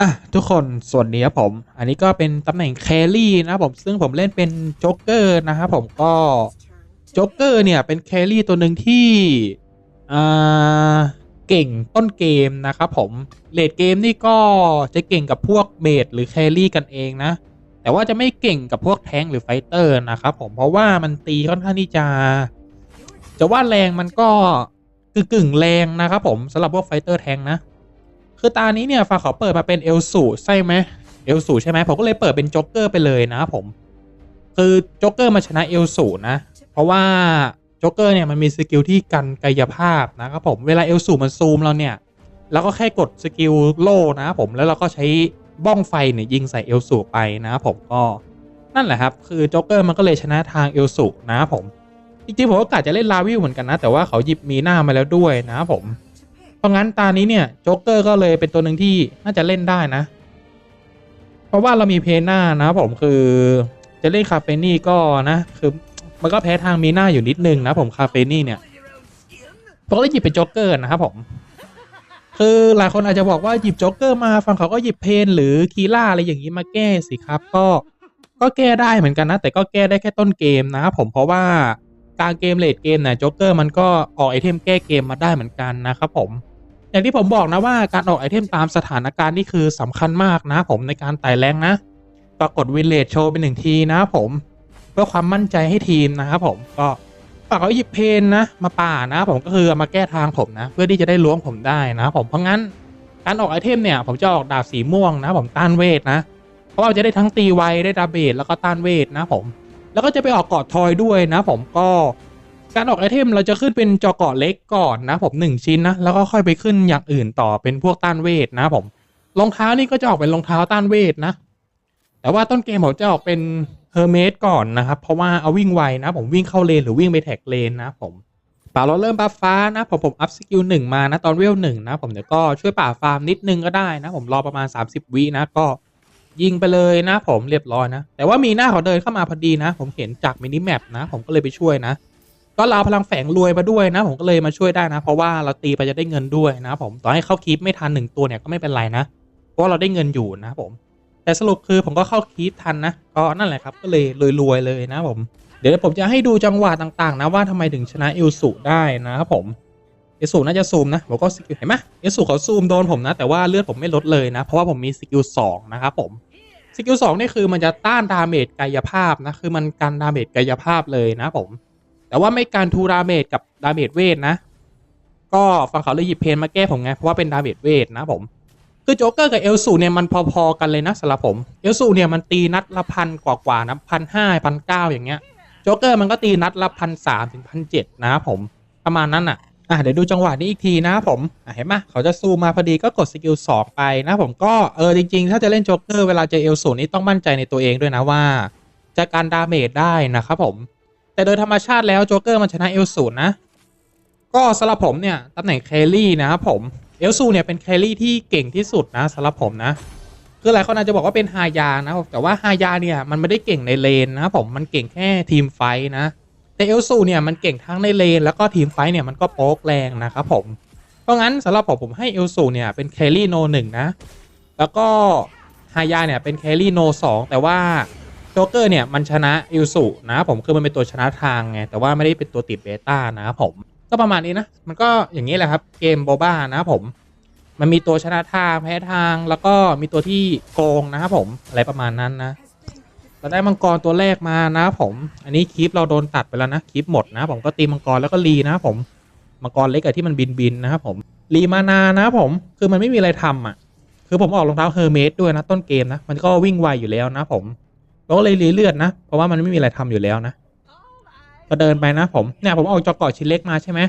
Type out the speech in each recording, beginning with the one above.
อะทุกคนส่วนนี้ครับผม อันนี้ก็เป็นตำแหน่งแครี่นะครับผมซึ่งผมเล่นเป็นโจ๊กเกอร์นะครับผมก็โจ๊กเกอร์เนี่ยเป็นแครี่ตัวหนึ่งที่อ่าเก่งต้นเกมนะครับผมเลดเกมนี่ก็จะเก่งกับพวกเมดหรือแครี่กันเองนะ แต่ว่าจะไม่เก่งกับพวกแทงหรือไฟเตอร์นะครับผมเพราะว่ามันตีค่อนข้างที่จะจะว่าแรงมันก็กึ่งกึ่งแรงนะครับผมสำหรับพวกไฟเตอร์แทงนะ คือตานี้เนี่ยฝาเขาเปิดมาเป็นเอลสูใช่ไหมเอลสูใช่ไหมผมก็เลยเปิดเป็นจ็อกเกอร์ไปเลยนะครับผม คือจ็อกเกอร์มาชนะเอลสูนะ เพราะว่าจ็อกเกอร์เนี่ยมันมีสกิลที่กันกายภาพนะครับผมเวลาเอลสูมันซูมเราเนี่ยเราก็แค่กดสกิลโล่นะครับผมแล้วเราก็ใช้บ้องไฟเนี่ยยิงใส่เอลสูไปนะครับผมก็นั่นแหละครับ คือจ็อกเกอร์มันก็เลยชนะทางเอลสูนะครับผมจริงๆผมก็กะจะเล่นลาวิวเหมือนกันนะ แต่ว่าเขาหยิบมีหน้ามาแล้วด้วยนะครับผม ราะงั้นตานี้เนี่ยโจ๊กเกอร์ก็เลยเป็นตัวหนึ่งที่น่าจะเล่นได้นะ เพราะว่าเรามีเพน่านะผมคือจะเล่นคาเฟนี่ก็นะคือมันก็แพ้ทางมีหน้าอยู่นิดนึงนะผมคาเฟนี่เนี่ยผมก็เลยหยิบเป็นโจ๊กเกอร์นะครับผม คือหลายคนอาจจะบอกว่าหยิบโจ๊กเกอร์มาฝั่งเขาก็หยิบเพนหรือคีล่าอะไรอย่างนี้มาแก้สิครับ ก็ก็แก้ได้เหมือนกันนะ แต่ก็แก้ได้แค่ต้นเกมนะครับผมเพราะว่ากลางเกมเลดเกมเนี่ยโจ๊กเกอร์มันก็ออกไอเทมแก้เกมมาได้เหมือนกันนะครับผม อย่างที่ผมบอกนะว่าการออกไอเทมตามสถานการณ์นี่คือสำคัญมากนะผมในการไต่แรงนะ ปรากฏวินเลจโชว์เป็นหนึ่งทีนะผมเพื่อความมั่นใจให้ทีมนะครับผมก็ฝากเขาหยิบเพนนะ มาป่านะผมก็คือามาแก้ทางผมนะ เพื่อที่จะได้ล้วงผมได้นะผมเพราะงั้นการออกไอเทมเนี่ย ผมจะออกดาบสีม่วงนะ ผมต้านเวทนะ เพราะว่าจะได้ทั้งตีไวได้ดาเบจแล้วก็ต้านเวทนะผม แล้วก็จะไปออกเกาะทอยด้วยนะ ผมก็ การออกไอเทมเราจะขึ้นเป็นจอเกาะเล็กก่อนนะผมหนึ่งชิ้นนะ แล้วก็ค่อยไปขึ้นอย่างอื่นต่อเป็นพวกต้านเวทนะผมรองเท้านี่ก็จะออกเป็นรองเท้าต้านเวทนะ แต่ว่าต้นเกมผมจะออกเป็นเฮอร์เมสก่อนนะครับ เพราะว่าเอาวิ่งไวนะ ผมวิ่งเข้าเลนหรือวิ่งไปแท็กเลนนะผมป่าเราเริ่มบัฟฟ้านะ ผมผมอัพสกิลหนึ่งมานะตอนเวลหนึ่งนะ ผมเดี๋ยวก็ช่วยป่าฟาร์มนิดนึงก็ได้นะ ผมรอประมาณ 30 วินะก็ยิงไปเลยนะผมเรียบร้อยนะ แต่ว่ามีหน้าเขาเดินเข้ามาพอดีนะ ผมเห็นจากมินิแมปนะ ผมก็เลยไปช่วยนะ ก็เราพลังแฝงรวยมาด้วยนะ ผมก็เลยมาช่วยได้นะ เพราะว่าเราตีไปจะได้เงินด้วยนะผมต่อให้เข้าคีปไม่ทันหนึ่งตัวเนี่ยก็ไม่เป็นไรนะเพราะเราได้เงินอยู่นะผม แต่สรุปคือผมก็เข้าคีปทันนะก็นั่นแหละครับก็เลยรวยๆเลยนะผม เดี๋ยวผมจะให้ดูจังหวะต่างๆ นะว่าทำไมถึงชนะเอลสุได้นะครับผมเอลสุน่าจะซูมนะผมก็สกิลเห็นไหมเอลสุเขาซูมโดนผมนะ แต่ว่าเลือดผมไม่ลดเลยนะ เพราะว่าผมมีสกิลสองนะครับผมสกิลสองนี่คือมันจะต้านดาเมจกายภาพนะ คือมันกันดาเมจกายภาพเลยนะผม แต่ว่าไม่การทูดาเมจกับดาเมจเวทนะ ก็ฝั่งเขาเลยหยิบเพนมาแก้ผมไง เพราะว่าเป็นดาเมจเวทนะผม คือโจ๊กเกอร์กับเอลสูเนี่ยมันพอๆกันเลยนะสำหรับผม เอลสูเนี่ยมันตีนัดละพันกว่าๆนะพันห้าพันเก้าอย่างเงี้ย โจ๊กเกอร์มันก็ตีนัดละพันสามถึงพันเจ็ดนะผมประมาณนั้นอะอะเดี๋ยวดูจังหวะนี้อีกทีนะผมอะเห็นไหมเขาจะซูมมาพอดีก็กดสกิลสองไปนะผมก็เออจริงๆ ถ้าจะเล่นโจ๊กเกอร์เวลาเจอเอลสูนี่ต้องมั่นใจในตัวเองด้วยนะว่า จะการดาเมจได้นะครับผม แต่โดยธรรมชาติแล้วโจ๊กเกอร์มันชนะเอลสูนนะก็สำหรับผมเนี่ยตำแหน่งแครี่นะครับผมเอลซูเนี่ยเป็นแครี่ที่เก่งที่สุดนะสำหรับผมนะคือหลายคนอาจจะบอกว่าเป็นฮายานะแต่ว่าฮายาเนี่ยมันไม่ได้เก่งในเลนนะครับผมมันเก่งแค่ทีมไฟนะแต่เอลซูเนี่ยมันเก่งทั้งในเลนแล้วก็ทีมไฟเนี่ยมันก็โป๊กแรงนะครับผมเพราะงั้นสำหรับผมผมให้เอลซูเนี่ยเป็นแครี่โนหนึ่งนะแล้วก็ฮายาเนี่ยเป็นแครี่โนสองแต่ว่า โจ๊กเกอร์เนี่ยมันชนะเอลซูนะผมคือมันเป็นตัวชนะทางไงแต่ว่าไม่ได้เป็นตัวติดเบต้านะครับผมก็ประมาณนี้นะ มันก็อย่างนี้แหละครับเกมโบบ้านะผม มันมีตัวชนะทางแพ้ทางแล้วก็มีตัวที่โกงนะครับผมอะไรประมาณนั้นนะเราได้มังกรตัวแรกมานะผม อันนี้คลิปเราโดนตัดไปแล้วนะคลิปหมดนะ ผมก็ตีมังกรแล้วก็รีนะผมมังกรเล็กอะที่มันบินบินๆนะครับผมรีมานานะผมคือมันไม่มีอะไรทำอะ คือผมออกรองเท้าเฮอร์เมสด้วยนะต้นเกมนะ มันก็วิ่งไวอยู่แล้วนะผม เราก็เลยรีเลือดนะ เพราะว่ามันไม่มีอะไรทำอยู่แล้วนะก็เดินไปนะผมเนี่ยผมออกจอเกาะชิ้นเล็กมาใช่ไหม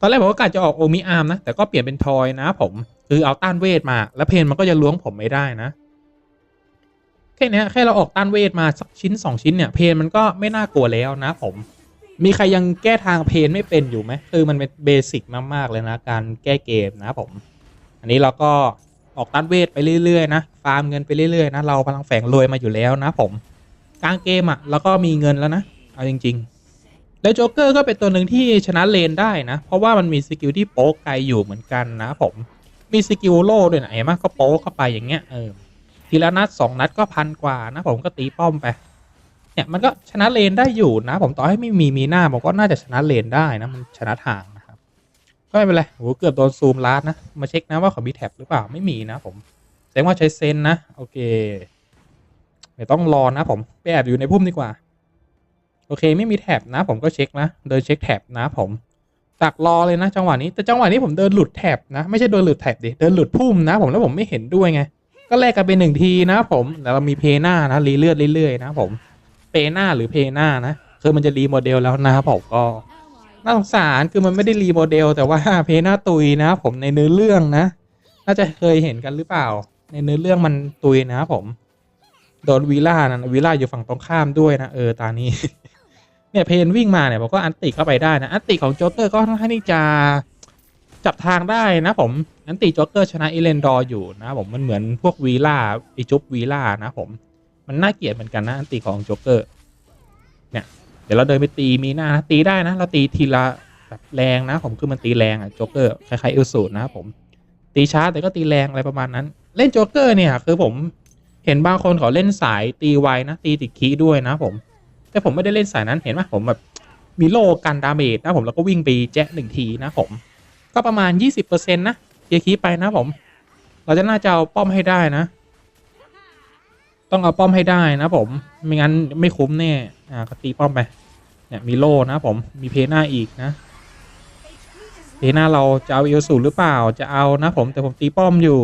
ตอนแรกผมก็กะจะออกโอมิอาร์มนะ แต่ก็เปลี่ยนเป็นทอยนะผมคือเอาต้านเวทมา แล้วเพนมันก็จะล้วงผมไม่ได้นะแค่เนี้ยแค่เราออกต้านเวทมาสักชิ้นสองชิ้นเนี่ยเพนมันก็ไม่น่ากลัวแล้วนะผม มีใครยังแก้ทางเพนไม่เป็นอยู่ไหมคือมันเป็นเบสิกมากๆเลยนะ การแก้เกมนะผม อันนี้เราก็ออกต้านเวทไปเรื่อยๆนะ ฟาร์มเงินไปเรื่อยๆนะเราพลังแฝงรวยมาอยู่แล้วนะผมกลางเกมอะเราก็มีเงินแล้วนะเอาจริง ๆ แล้วโจ๊กเกอร์ก็เป็นตัวหนึ่งที่ชนะเลนได้นะ เพราะว่ามันมีสกิลที่โป๊กไกลอยู่เหมือนกันนะผมมีสกิลโล่ด้วยนะเห็นไหมก็โป๊ะเข้าไปอย่างเงี้ยเออทีละนัดสองนัดก็พันกว่านะผมก็ตีป้อมไปเนี่ยมันก็ชนะเลนได้อยู่นะ ผมต่อให้ไม่มีมีหน้าผมก็น่าจะชนะเลนได้นะมันชนะทางนะครับก็ไม่เป็นไรโหเกือบโดนซูมลาดนะมาเช็คนะว่าเขามีแท็บหรือเปล่าไม่มีนะผม ดงว่าใช้เซนนะ โอเคเดี๋ยวต้องรอนะผม ไปแอบอยู่ในพุ่มดีกว่า โอเคไม่มีแท็บนะ ผมก็เช็คนะ เดินเช็คแท็บนะผมตักรอเลยนะ จังหวะนี้แต่จังหวะนี้ผมเดินหลุดแท็บนะ ไม่ใช่เดินหลุดแท็บดิเดินหลุดพุ่มนะ ผมแล้วผมไม่เห็นด้วยไง ก็แลกกันเป็นหนึ่งทีนะผมแล้วเรามีเพหน้านะรีเลือดเรื่อยๆนะผมเพหน้าหรือเพหน้านะคือมันจะรีโมเดลแล้วนะผมก็น่าสงสารคือมันไม่ได้รีโมเดลแต่ว่าเพหน้าตุยนะ ผมในเนื้อเรื่องนะ น่าจะเคยเห็นกันหรือเปล่า ในเนื้อเรื่องมันตุยนะผม โดนวีล่านะวีล่าอยู่ฝั่งตรงข้ามด้วยนะเออตานี้ เนี่ยเพนวิ่งมาเนี่ยผมก็อันติเข้าไปได้นะอันติของโจเกอร์ก็ค่อนข้างที่จะจับทางได้นะผมอันติโจเกอร์ชนะอิเลนดอร์อยู่นะผมมันเหมือนพวกวีล่าไอจุบวีล่านะผม มันน่าเกลียดเหมือนกันนะอันติของโจเกอร์เนี่ยเดี๋ยวเราเดินไปตีมีหน้านะตีได้นะ เราตีทีละแบบแรงนะผมคือมันตีแรงอะโจเกอร์คล้ายๆเอลสูตรนะครับผมตีช้าแต่ก็ตีแรงอะไรประมาณนั้น เล่นโจ๊กเกอร์เนี่ย คือผมเห็นบางคนเขาเล่นสายตีไวนะตีติดคีด้วยนะผม แต่ผมไม่ได้เล่นสายนั้นเห็นไหมผมแบบมีโลกันดาเมจนะผมแล้วก็วิ่งไปแจ๊ะหนึ่งทีนะผม ก็ประมาณ 20%นะเคลียร์คีย์ไปนะผม เราจะน่าจะเอาป้อมให้ได้นะ ต้องเอาป้อมให้ได้นะผม ไม่งั้นไม่คุ้มแน่อ่าก็ตีป้อมไปเนี่ยมีโลนะผมมีเพน่าอีกนะเพน่าเราจะเอาเอลสูหรือเปล่าจะเอานะผมแต่ผมตีป้อมอยู่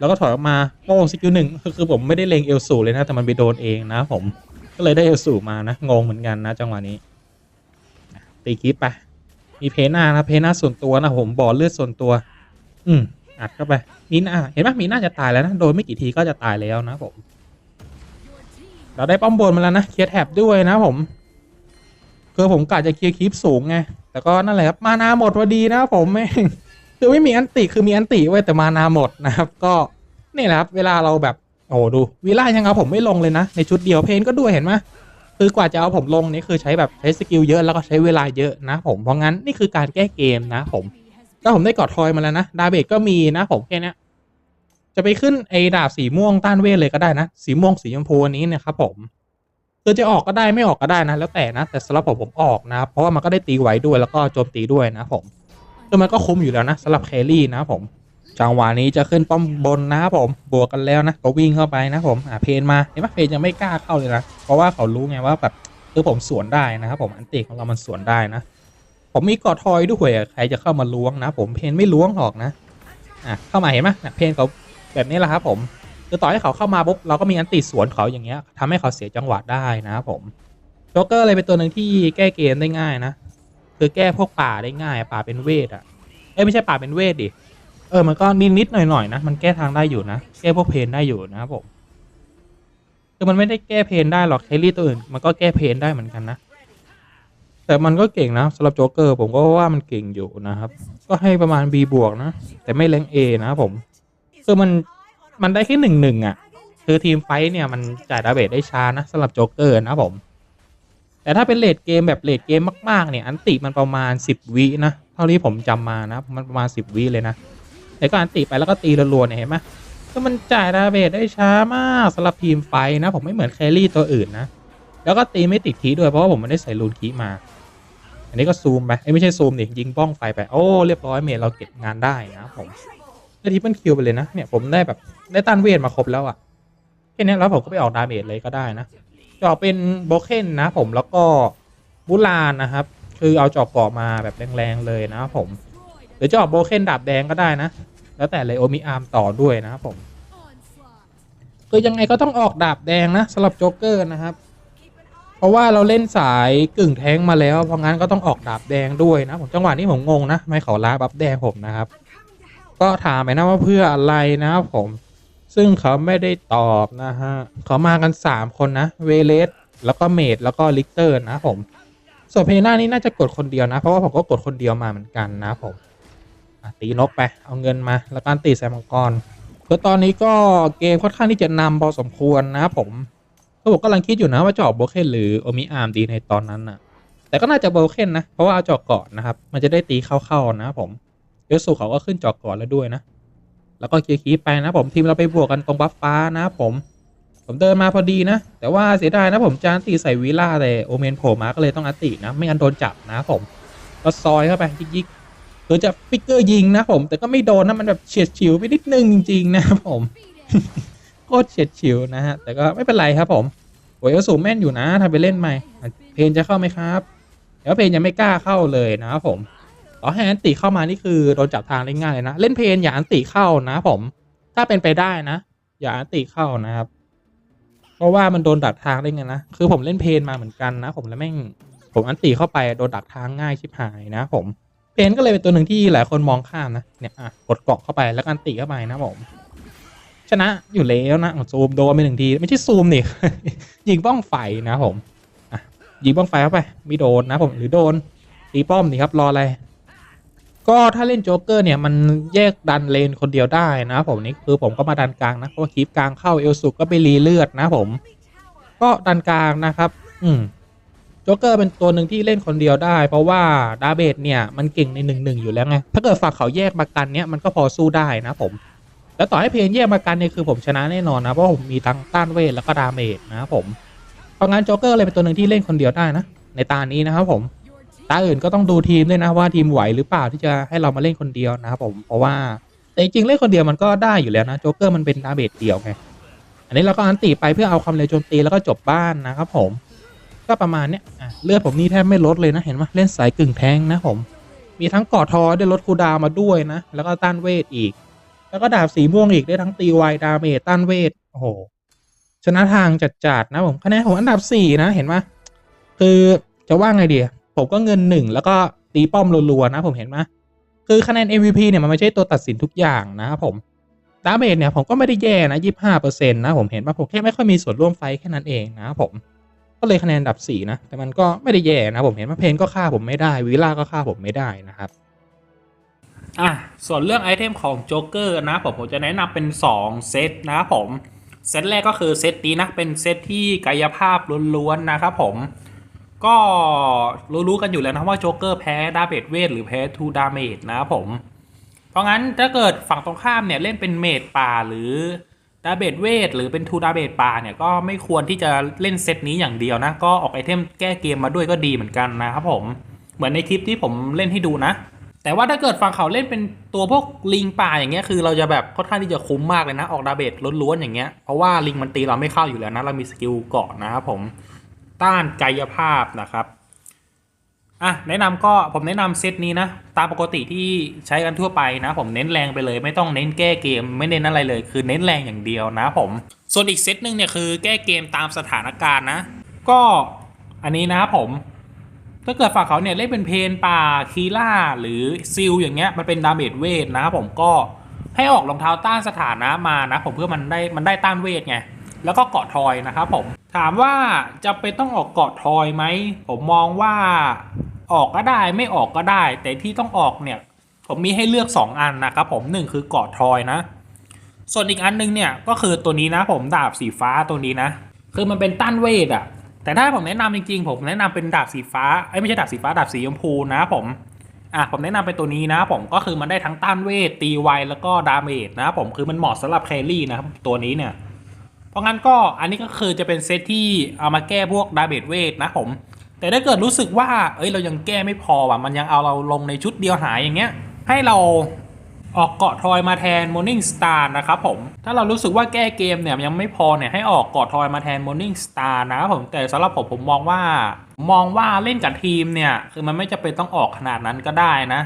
แล้วก็ถอยออกมาโป้งสกิลหนึ่งคือผมไม่ได้เลงเอลสูเลยนะ แต่มันไปโดนเองนะผมก็เลยได้เอลสูมานะ งงเหมือนกันนะจังหวะนี้ ตีคลิปไป มีเพน่านะ เพน่าส่วนตัวนะผมบ่อเลือดส่วนตัว อืมอัดเข้าไป มีหน้าเห็นไหมมีหน้าจะตายแล้วนะ โดนไม่กี่ทีก็จะตายแล้วนะผม เราได้ป้อมบนมาแล้วนะ เคลียร์แท็บด้วยนะผม คือผมกะจะเคลียร์คลิปสูงไง แต่ก็นั่นแหละครับ มานาหมดพอดีนะผมแม่ง คือไม่มีอันติคือมีอันติไว้แต่มานาหมดนะครับ ก็นี่แหละครับเวลาเราแบบโอ้ดูวิล่ายังเอาผมไม่ลงเลยนะ ในชุดเดียวเพนก็ด้วยเห็นไหมคือกว่าจะเอาผมลงนี่คือใช้แบบใช้สกิลเยอะแล้วก็ใช้เวลาเยอะนะผมเพราะงั้นนี่คือการแก้เกมนะผมก็ผมได้กอดทอยมาแล้วนะดาเบจก็มีนะผมแค่นี้จะไปขึ้นไอ้ดาบสีม่วงต้านเวทเลยก็ได้นะ สีม่วงสีชมพูอันนี้นะครับผมคือจะออกก็ได้ไม่ออกก็ได้นะ แล้วแต่นะ แต่สำหรับผมผมออกนะ เพราะว่ามันก็ได้ตีไหวด้วยแล้วก็โจมตีด้วยนะผม คือมันก็คุ้มอยู่แล้วนะสำหรับแครี่นะผม จังหวะนี้จะขึ้นป้อมบนนะผมบวกกันแล้วนะก็วิ่งเข้าไปนะผมอ่าเพนมาเห็นไหมเพนยังไม่กล้าเข้าเลยนะเพราะว่าเขารู้ไงว่าแบบคือผมสวนได้นะครับผมอันติของเรามันสวนได้นะผมมีกอดทอยด้วยใครจะเข้ามาล้วงนะ ผมเพนไม่ล้วงหรอกนะอะเข้ามาเห็นไหมนะเพนเขาแบบนี้แหละครับผมคือต่อให้เขาเข้ามาปุ๊บเราก็มีอันติสวนเขาอย่างเงี้ยทำให้เขาเสียจังหวะได้นะครับผมโจ๊กเกอร์เลยเป็นตัวหนึ่งที่แก้เกมได้ง่ายนะ คือแก้พวกป่าได้ง่ายป่าเป็นเวทอะเอ้ยไม่ใช่ป่าเป็นเวทดิเออมันก็นิดนิดหน่อยหน่อยๆนะมันแก้ทางได้อยู่นะแก้พวกเพนได้อยู่นะครับผมคือมันไม่ได้แก้เพนได้หรอกแคลรี่ตัวอื่นมันก็แก้เพนได้เหมือนกันนะแต่มันก็เก่งนะสำหรับโจ๊กเกอร์ผมก็ว่ามันเก่งอยู่นะครับ ก็ให้ประมาณ B บวกนะ แต่ไม่แรง A นะครับผมคือมันมันได้แค่หนึ่งหนึ่งอะ คือทีมไฟท์เนี่ยมันจ่ายดาเบจได้ช้านะสำหรับโจ๊กเกอร์นะครับผม แต่ถ้าเป็นเลดเกมแบบเลดเกมมาก ๆ เนี่ย อันติมันประมาณ 10 วินะ เท่าที่ผมจำมานะ มันประมาณ 10 วิเลยนะ แต่ก็อันติไปแล้วก็ตีรัวๆเนี่ยเห็นไหมก็มันจ่ายดาเบจได้ช้ามากสำหรับทีมไฟนะ ผมไม่เหมือนแครี่ตัวอื่นนะ แล้วก็ตีไม่ติดคีด้วยเพราะว่าผมไม่ได้ใส่รูนคีมา อันนี้ก็ซูมไปไม่ใช่ซูมดิยิงบ้องไฟไปโอ้เรียบร้อยเมจเราเก็บงานได้นะผมได้ทิปเปิลคิวไปเลยนะเนี่ยผมได้แบบได้ต้านเวทมาครบแล้วอะแค่นี้แล้วผมก็ไปออกดาเมจเลยก็ได้นะ จะออกเป็นโบเคนนะผมแล้วก็บุลานนะครับ คือเอาจอบเกาะมาแบบแรงๆเลยนะครับผมหรือจออกโบเคนดาบแดงก็ได้นะ แล้วแต่เลยโอมิอาร์มต่อด้วยนะครับผมคือยังไงก็ต้องออกดาบแดงนะสำหรับโจ๊กเกอร์นะครับ เพราะว่าเราเล่นสายกึ่งแท้งมาแล้ว เพราะงั้นก็ต้องออกดาบแดงด้วยนะผมจังหวะนี้ผมงงนะ ไม่เขาล้าบัฟแดงผมนะครับ ก็ถามไปนะว่าเพื่ออะไรนะครับผม ซึ่งเขาไม่ได้ตอบนะฮะเขามากัน 3 คนนะ เวเลสแล้วก็เมดแล้วก็ลิกเตอร์นะผม ส่วนเพน่านี่น่าจะกดคนเดียวนะ เพราะว่าผมก็กดคนเดียวมาเหมือนกันนะผมตีนกไป เอาเงินมา แล้วการตีแซมมังกรคือตอนนี้ก็เกมค่อนข้างที่จะนำพอสมควรนะผมก็ผมกำลังคิดอยู่นะว่าจะออกโบเคนหรือโอมิอาร์มดีในตอนนั้นน่ะ แต่ก็น่าจะโบเคนนะ เพราะว่าเอาจอกก่อนนะครับ มันจะได้ตีเข้าๆนะผมเดี๋ยวสู่เขาก็ขึ้นจอกก่อนแล้วด้วยนะ แล้วก็เคลียร์คีไปนะผมทีมเราไปบวกกันตรงบัฟฟ้านะผมผมเดินมาพอดีนะ แต่ว่าเสียดายนะผมจานตีใส่วิล่าแต่โอเมนโผล่มาก็เลยต้องอัตินะ ไม่งั้นโดนจับนะผมก็ซอยเข้าไปยิกๆคือจะปิกเกอร์ยิงนะผม แต่ก็ไม่โดนนะมันแบบเฉียดฉิวไปนิดนึงจริงๆนะผมโคตรเฉียดฉิวนะฮะแต่ก็ไม่เป็นไรครับผมโวยก็สูงแม่นอยู่นะทำไปเล่นใหม่เพนจะเข้าไหมครับเดี๋ยวเพนยังไม่กล้าเข้าเลยนะครับผม ต่อให้อันติเข้ามานี่คือโดนจับทางได้ง่ายเลยนะ เล่นเพนอย่าอันติเข้านะผม ถ้าเป็นไปได้นะ อย่าอันติเข้านะครับ เพราะว่ามันโดนดักทางได้ไงนะ คือผมเล่นเพนมาเหมือนกันนะ ผมแล้วแม่งผมอันติเข้าไปโดนดักทางง่ายชิบหายนะ ผม เพนก็เลยเป็นตัวหนึ่งที่หลายคนมองข้ามนะ เนี่ยอะกดเกาะเข้าไปแล้วอันติเข้าไปนะผม ชนะอยู่แล้วนะซูมโดนไปหนึ่งทีไม่ใช่ซูมนี่ยิงบ้องไฟนะผมอะยิงบ้องไฟเข้าไปไม่โดนนะผมหรือโดนตีป้อมนี่ครับรออะไร ก็ถ้าเล่นโจ๊กเกอร์เนี่ยมันแยกดันเลนคนเดียวได้นะผมนี่คือผมก็มาดันกลางนะเพราะว่าคลิปกลางเข้าเอลสุกก็ไปรีเลือดนะผม ก็ดันกลางนะครับ อืมโจ๊กเกอร์เป็นตัวหนึ่งที่เล่นคนเดียวได้ เพราะว่าดาเบดเนี่ยมันเก่งในหนึ่งหนึ่งอยู่แล้วไงถ้าเกิดฝั่งเขาแยกมากันเนี่ยมันก็พอสู้ได้นะผม แล้วต่อให้เพลงแยกมากันเนี่ยคือผมชนะแน่นอนนะเพราะผมมีทั้งต้านเวทแล้วก็ดาเมจนะครับผมเพราะงั้นโจ๊กเกอร์เลยเป็นตัวหนึ่งที่เล่นคนเดียวได้นะในตานี้นะครับผม ตาอื่นก็ต้องดูทีมด้วยนะว่าทีมไหวหรือเปล่าที่จะให้เรามาเล่นคนเดียวนะครับผมเพราะว่าแต่จริงเล่นคนเดียวมันก็ได้อยู่แล้วนะโจ๊กเกอร์มันเป็นดาเมจเดียวไงอันนี้เราก็อันตีไปเพื่อเอาความเร็วโจมตีแล้วก็จบบ้านนะครับผม ก็ประมาณเนี้ยเลือดผมนี่แทบไม่ลดเลยนะเห็นไหมเล่นสายกึ่งแทงนะผม มีทั้งกอดทอได้ลดคูดาวมาด้วยนะ แล้วก็ต้านเวทอีก แล้วก็ดาบสีม่วงอีกได้ทั้งตีไวดาเมจต้านเวทโอ้โหชนะทางจัดๆนะผมคะแนนผมอันดับสี่นะเห็นไหมคือจะว่าไงดี ผมก็เงินหนึ่งแล้วก็ตีป้อมรัวๆนะผมเห็นไหมคือคะแนน MVP เนี่ยมันไม่ใช่ตัวตัดสินทุกอย่างนะครับผมดาเมจเนี่ยผมก็ไม่ได้แย่นะยี่ห้าเปอร์เซ็นต์นะผมเห็นว่าผมแค่ไม่ค่อยมีส่วนร่วมไฟแค่นั้นเองนะครับผม ก็เลยคะแนนดับสี่นะ แต่มันก็ไม่ได้แย่นะผมเห็นว่าเพนก็ฆ่าผมไม่ได้วิล่าก็ฆ่าผมไม่ได้นะครับ อะส่วนเรื่องไอเทมของโจ๊กเกอร์นะผมผมจะแนะนำเป็น 2 เซตนะครับผม เซตแรกก็คือเซตนี้นะเป็นเซตที่กายภาพล้วนๆนะครับผม ก็รู้ๆกันอยู่แล้วนะว่าโจ๊กเกอร์แพ้ดาเมจเวทหรือแพ้ทูดาเมจนะครับผม เพราะงั้นถ้าเกิดฝั่งตรงข้ามเนี่ยเล่นเป็นเมจป่าหรือดาเบจเวทหรือเป็นทูดาเบจป่าเนี่ยก็ไม่ควรที่จะเล่นเซตนี้อย่างเดียวนะ ก็ออกไอเทมแก้เกมมาด้วยก็ดีเหมือนกันนะครับผม เหมือนในคลิปที่ผมเล่นให้ดูนะ แต่ว่าถ้าเกิดฝั่งเขาเล่นเป็นตัวพวกลิงป่าอย่างเงี้ยคือเราจะแบบค่อนข้างที่จะคุ้มมากเลยนะออกดาเบจล้วนๆอย่างเงี้ยเพราะว่าลิงมันตีเราไม่เข้าอยู่แล้วนะเรามีสกิลเกาะนะครับผม ต้านกายภาพนะครับอะแนะนำก็ผมแนะนำเซตนี้นะ ตามปกติที่ใช้กันทั่วไปนะ ผมเน้นแรงไปเลย ไม่ต้องเน้นแก้เกม ไม่เน้นอะไรเลย คือเน้นแรงอย่างเดียวนะผมส่วนอีกเซตหนึ่งเนี่ยคือแก้เกมตามสถานการณ์นะ ก็อันนี้นะครับผม ถ้าเกิดฝั่งเขาเนี่ยเล่นเป็นเพนป่าคีล่าหรือซิลอย่างเงี้ยมันเป็นดาเมจเวทนะผมก็ให้ออกรองเท้าต้านสถานะมานะ ผมเพื่อมันได้มันได้ต้านเวทไง แล้วก็เกาะทอยนะครับผมถามว่าจะเป็นต้องออกเกาะทอยไหมผมมองว่าออกก็ได้ไม่ออกก็ได้ แต่ที่ต้องออกเนี่ยผมมีให้เลือก 2 อันนะครับผมหนึ่งคือเกาะทอยนะ ส่วนอีกอันนึงเนี่ยก็คือตัวนี้นะผมดาบสีฟ้าตัวนี้นะ คือมันเป็นต้านเวทอะแต่ถ้าผมแนะนำจริงๆผมแนะนำเป็นดาบสีฟ้าเอ้ไม่ใช่ดาบสีฟ้าดาบสีชมพูนะผมอะผมแนะนำเป็นตัวนี้นะผมก็คือมันได้ทั้งต้านเวทตีไวแล้วก็ดาเมจนะผมคือมันเหมาะสำหรับแครี่นะครับตัวนี้เนี่ย เพราะงั้นก็อันนี้ก็คือจะเป็นเซตที่เอามาแก้พวกดาเมจเวทนะผม แต่ถ้าเกิดรู้สึกว่า เอ้ยเรายังแก้ไม่พอว่ะ มันยังเอาเราลงในชุดเดียวหายอย่างเงี้ย ให้เราออกเกาะทอยมาแทน Morning Star นะครับผม ถ้าเรารู้สึกว่าแก้เกมเนี่ยยังไม่พอเนี่ยให้ออกเกาะทอยมาแทน Morning Star นะครับผม แต่สำหรับผมผมมองว่า มองว่าเล่นกับทีมเนี่ยคือมันไม่จำเป็นต้องออกขนาดนั้นก็ได้นะ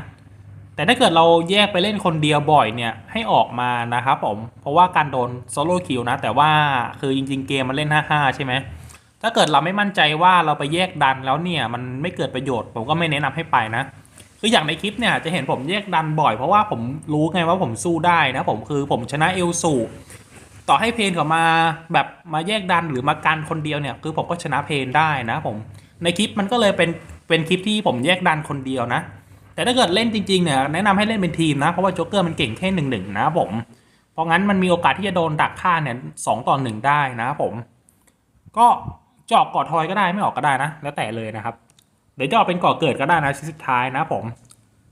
แต่ถ้าเกิดเราแยกไปเล่นคนเดียวบ่อยเนี่ยให้ออกมานะครับผม เพราะว่าการโดนโซโล่คิวนะ แต่ว่าคือจริง ๆ เกมมันเล่น 5-5 ใช่ไหมถ้าเกิดเราไม่มั่นใจว่าเราไปแยกดันแล้วเนี่ยมันไม่เกิดประโยชน์ผมก็ไม่แนะนำให้ไปนะคืออย่างในคลิปเนี่ยจะเห็นผมแยกดันบ่อยเพราะว่าผมรู้ไงว่าผมสู้ได้นะผมคือผมชนะเอลสูต่อให้เพนเขามาแบบมาแยกดันหรือมากันคนเดียวเนี่ยคือผมก็ชนะเพนได้นะผมในคลิปมันก็เลยเป็นเป็นคลิปที่ผมแยกดันคนเดียวนะ แต่ถ้าเกิดเล่นจริงๆเนี่ยแนะนำให้เล่นเป็นทีมนะ เพราะว่าโจ๊กเกอร์มันเก่งแค่หนึ่งหนึ่งนะผม เพราะงั้นมันมีโอกาสที่จะโดนดักฆ่าเนี่ยสองต่อหนึ่งได้นะผม ก็จะออกก่อทอยก็ได้ไม่ออกก็ได้นะ แล้วแต่เลยนะครับเดี๋ยวจะออกเป็นก่อเกิดก็ได้นะชิ้นสุดท้ายนะผม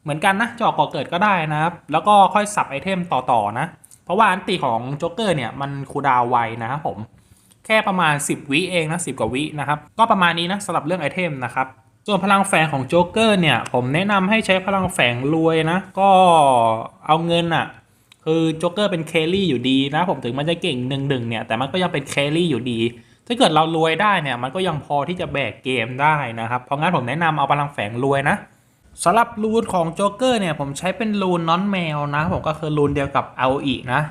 เหมือนกันนะจอกก่อเกิดก็ได้นะครับแล้วก็ค่อยสับไอเทมต่อๆนะ เพราะว่าอันติของโจ๊กเกอร์เนี่ยมันคูดาวไวนะครับผมแค่ประมาณ 10 วิเองนะ10 กว่าวินะครับ ก็ประมาณนี้นะสำหรับเรื่องไอเทมนะครับ ส่วนพลังแฝงของโจ๊กเกอร์เนี่ย ผมแนะนำให้ใช้พลังแฝงรวยนะ ก็เอาเงินอะคือโจ๊กเกอร์เป็นแครี่อยู่ดีนะ ผมถึงมันจะเก่งหนึ่งหนึ่งเนี่ย แต่มันก็ยังเป็นแครี่อยู่ดี ถ้าเกิดเรารวยได้เนี่ย มันก็ยังพอที่จะแบกเกมได้นะครับ เพราะงั้นผมแนะนำเอาพลังแฝงรวยนะสำหรับรูนของโจ๊กเกอร์เนี่ย ผมใช้เป็นรูนน้อนแมวนะ ผมก็คือรูนเดียวกับเอาอีนะ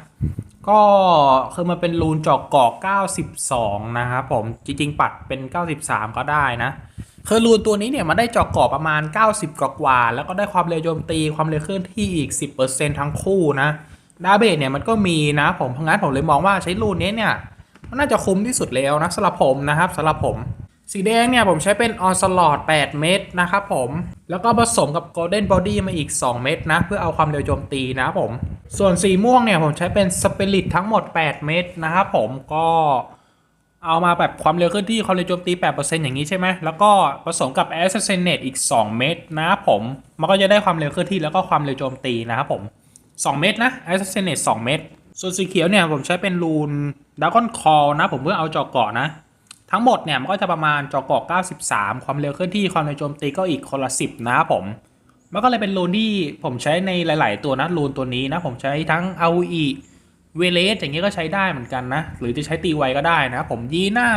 ก็คือมันเป็นรูนจอกกอก92 นะครับผมจริงๆ ปัดเป็น 93 ก็ได้นะ คือรูนตัวนี้เนี่ยมันได้จอกกอกประมาณ 90กว่า แล้วก็ได้ความเร็วโจมตีความเร็วเคลื่อนที่อีก 10%ทั้งคู่นะดาเบจเนี่ยมันก็มีนะผมเพราะงั้นผมเลยมองว่าใช้รูนนี้เนี่ยมันน่าจะคุ้มที่สุดแล้วนะสำหรับผมนะครับสำหรับผม สีแดงเนี่ยผมใช้เป็นออสลอด8 เม็ดนะครับผม แล้วก็ผสมกับ Golden Body มาอีก 2 เม็ดนะ เพื่อเอาความเร็วโจมตีนะผม ส่วนสีม่วงเนี่ยผมใช้เป็นสเปริตทั้งหมด 8 เม็ดนะครับผมก็ เอามาแบบความเร็วเคลื่อนที่ความเร็วโจมตี 8%อย่างนี้ใช่ไหมแล้วก็ผสมกับ Assassinate อีก 2 เม็ดนะผม มันก็จะได้ความเร็วเคลื่อนที่แล้วก็ความเร็วโจมตีนะครับผม 2 เม็ดนะ Assassinate 2 เม็ดส่วนสีเขียวเนี่ยผมใช้เป็นรูน Dragon Call นะ ผมเพื่อเอาจอกเกาะนะ ทั้งหมดเนี่ยมันก็จะประมาณจอกอก93 ความเร็วเคลื่อนที่ความเร็วโจมตีก็อีกคนละ 10 นะครับผมมันก็เลยเป็นรูนที่ผมใช้ในหลาย ๆ ตัวนะรูนตัวนี้นะผมใช้ทั้งเอาอี เวเลสอย่างเงี้ยก็ใช้ได้เหมือนกันนะ หรือจะใช้ตีไวก็ได้นะผมยีน่า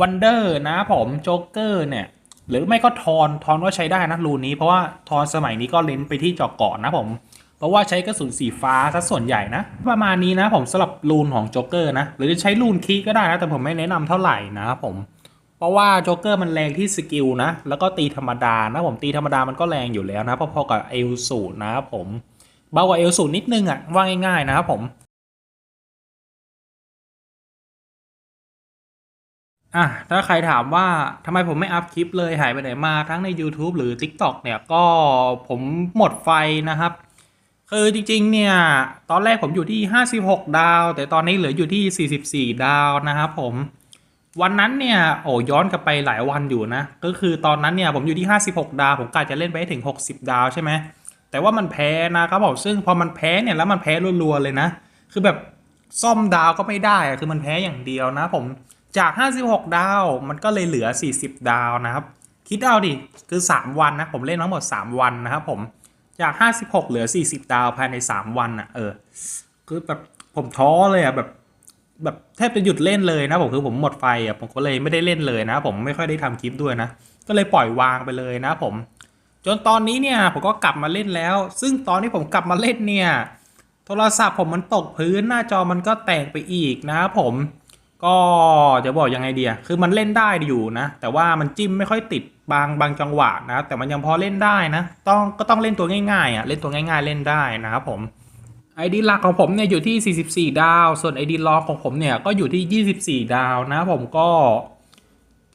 วันเดอร์นะผมโจ๊กเกอร์เนี่ย หรือไม่ก็ทอนทอนก็ใช้ได้นะรูนนี้ เพราะว่าทอนสมัยนี้ก็เล้นไปที่จอกเกาะนะผม เพราะว่าใช้กระสุนสีฟ้าซะส่วนใหญ่นะ ประมาณนี้นะผมสำหรับรูนของโจ๊กเกอร์นะ หรือจะใช้รูนคีก็ได้นะ แต่ผมไม่แนะนำเท่าไหร่นะครับผม เพราะว่าโจ๊กเกอร์มันแรงที่สกิลนะ แล้วก็ตีธรรมดานะผมตีธรรมดามันก็แรงอยู่แล้วนะพอๆกับเอลสูนะครับผม เบากว่าเอลสูนิดนึงอะ่ะว่าง่ายๆนะครับผม อะถ้าใครถามว่าทำไมผมไม่อัพคลิปเลยหายไปไหนมาทั้งใน YouTube หรือ TikTok เนี่ยก็ผมหมดไฟนะครับ คือจริงๆเนี่ย ตอนแรกผมอยู่ที่ 56 ดาว แต่ตอนนี้เหลืออยู่ที่ 44 ดาวนะครับผมวันนั้นเนี่ยโอ้ย้อนกลับไปหลายวันอยู่นะ ก็คือตอนนั้นเนี่ยผมอยู่ที่ 56 ดาว ผมกะจะเล่นไปให้ถึง 60 ดาวใช่ไหมแต่ว่ามันแพ้นะครับผมซึ่งพอมันแพ้เนี่ยแล้วมันแพ้รัวๆเลยนะ คือแบบซ่อมดาวก็ไม่ได้คือมันแพ้อย่างเดียวนะผม จาก 56 ดาว มันก็เลยเหลือ 40 ดาวนะครับ คิดเอาดิ คือ 3 วันนะ ผมเล่นทั้งหมด 3 วันนะครับผม จาก 56 เหลือ 40 ดาวภายใน 3 วันอะ เออ คือแบบผมท้อเลยอะแบบ แบบแทบจะหยุดเล่นเลยนะผมคือผมหมดไฟอะผมก็เลยไม่ได้เล่นเลยนะ ผมไม่ค่อยได้ทำคลิปด้วยนะ ก็เลยปล่อยวางไปเลยนะผม จนตอนนี้เนี่ยผมก็กลับมาเล่นแล้ว ซึ่งตอนที่ผมกลับมาเล่นเนี่ย โทรศัพท์ผมมันตกพื้นหน้าจอมันก็แตกไปอีกนะครับผม ก็จะบอกยังไงเดียคือมันเล่นได้อยู่นะ แต่ว่ามันจิ้มไม่ค่อยติดบางบางจังหวะนะแต่มันยังพอเล่นได้นะ ต้องก็ต้องเล่นตัวง่ายๆอะเล่นตัวง่าย ๆ เล่นได้นะครับผมไอดีหลักของผมเนี่ยอยู่ที่ 44 ดาว ส่วนไอดีรองของผมเนี่ยก็อยู่ที่ 24 ดาวนะผมก็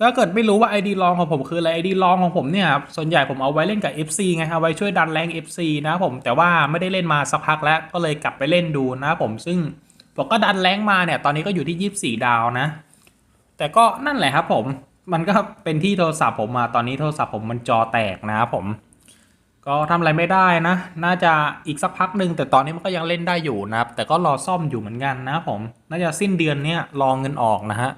ถ้าเกิดไม่รู้ว่า ID รองของผมคืออะไร ID รองของผมเนี่ยส่วนใหญ่ผมเอาไว้เล่นกับ FC ไงเอาไว้ช่วยดันแรง FC นะผมแต่ว่าไม่ได้เล่นมาสักพักแล้วก็เลยกลับไปเล่นดูนะผมซึ่ง ผมก็ดันแรงมาเนี่ย ตอนนี้ก็อยู่ที่ 24 ดาวนะ แต่ก็นั่นแหละครับผม มันก็เป็นที่โทรศัพท์ผมมาตอนนี้โทรศัพท์ผมมันจอแตกนะครับผม ก็ทำอะไรไม่ได้นะ น่าจะอีกสักพักหนึ่งแต่ตอนนี้มันก็ยังเล่นได้อยู่นะครับ แต่ก็รอซ่อมอยู่เหมือนกันนะผม น่าจะสิ้นเดือนเนี้ยรอเงินออกนะฮะ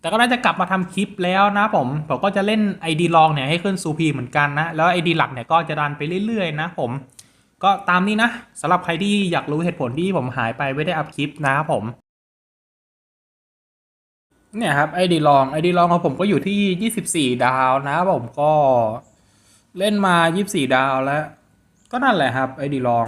แต่ก็น่าจะกลับมาทำคลิปแล้วนะผม ผมก็จะเล่น ID ลองเนี่ยให้ขึ้นซูพีเหมือนกันนะ แล้ว ID หลักเนี่ยก็จะดันไปเรื่อยๆ นะผม ก็ตามนี้นะสำหรับใครที่อยากรู้เหตุผลที่ผมหายไปไม่ได้อัพคลิปนะครับผม เนี่ยครับไอดีลอง ID ลองของผมก็อยู่ที่ 24 ดาวนะครับผมก็เล่นมา 24 ดาวแล้ว ก็นั่นแหละครับไอดีลอง